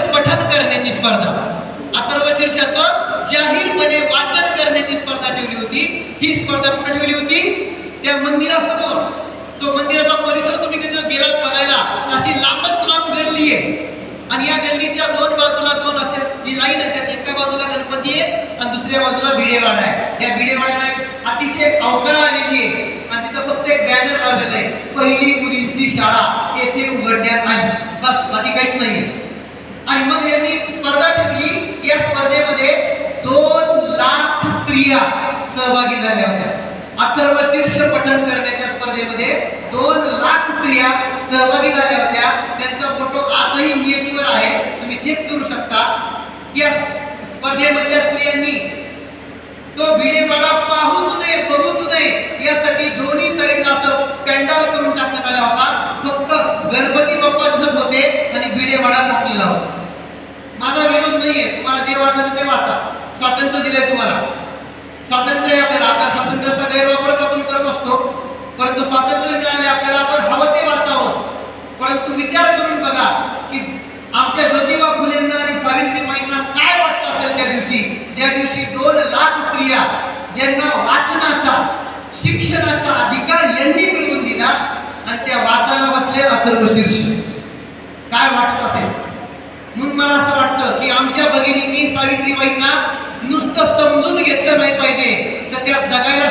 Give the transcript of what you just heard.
पठन करण्याची स्पर्धा. अथर्व शीर्षाचं जाहीरपणे वाचन करण्याची स्पर्धा ठेवली होती. ही स्पर्धा कुठे ठेवली होती? त्या मंदिरासमोर. तो मंदिराचा परिसर तुम्ही कधी गेलात बघायला अशी लांबच लांब गल्ली आहे. आणि या गल्लीच्या दोन बाजूला दोन असे जी लाईन आहे त्यात एका बाजूला गणपती आहे आणि दुसऱ्या बाजूला भिडेवाडा आहे. या भिडेवाड्याला एक अतिशय अवकळा आलेली आहे. आणि तिथं फक्त एक बॅनर लावलेलं आहे. पहिली मुलींची शाळा येथे उघडण्यात आली. बस बाकी काहीच नाहीये. आणि मग यांनी स्पर्धा ठेवली या स्पर्धेमध्ये दोन लाख स्त्रिया सहभागी झाल्या होत्या. अथर्व शीर्ष पठन करण्याच्या स्पर्धेमध्ये दोन लाख स्त्रिया सहभागी झाल्या होत्या. त्यांचा फोटो आजही नियमीवर आहे. तुम्ही चेक करू शकता. या स्पर्धेमधल्या स्त्रियांनी तो भिडेवाडा पाहूच नये बघूच नये. यासाठी दोन्ही साईडला असं पेंडाल करून टाकण्यात आला होता. फक्त गणपती बाप्पा दिसत होते आणि भिडेवाडा टाकलेला होता. तुम्हाला ते वाचा. स्वातंत्र्य दिलंय तुम्हाला. स्वातंत्र्य आपल्याला. आपल्या स्वातंत्र्याचा गैरवापरच आपण करत असतो. परंतु स्वातंत्र्य मिळाले आपल्याला आपण हवं ते वाचावं. परंतु विचार करून बघा की आमच्या ज्योतिबा फुलेंना आणि सावित्रीबाईंना काय वाटत असेल त्या दिवशी? ज्या दिवशी दोन लाख स्त्रिया ज्यांना वाचनाचा शिक्षणाचा अधिकार यांनी मिळवून दिला आणि त्या वाचायला बसले अथर्व शीर्ष काय वाटत असेल म्हणून मला असं वाटतं की आमच्या भगिनींनी सावित्रीबाईंना नुसतं समजून घेतलं नाही पाहिजे. तर त्या जगायला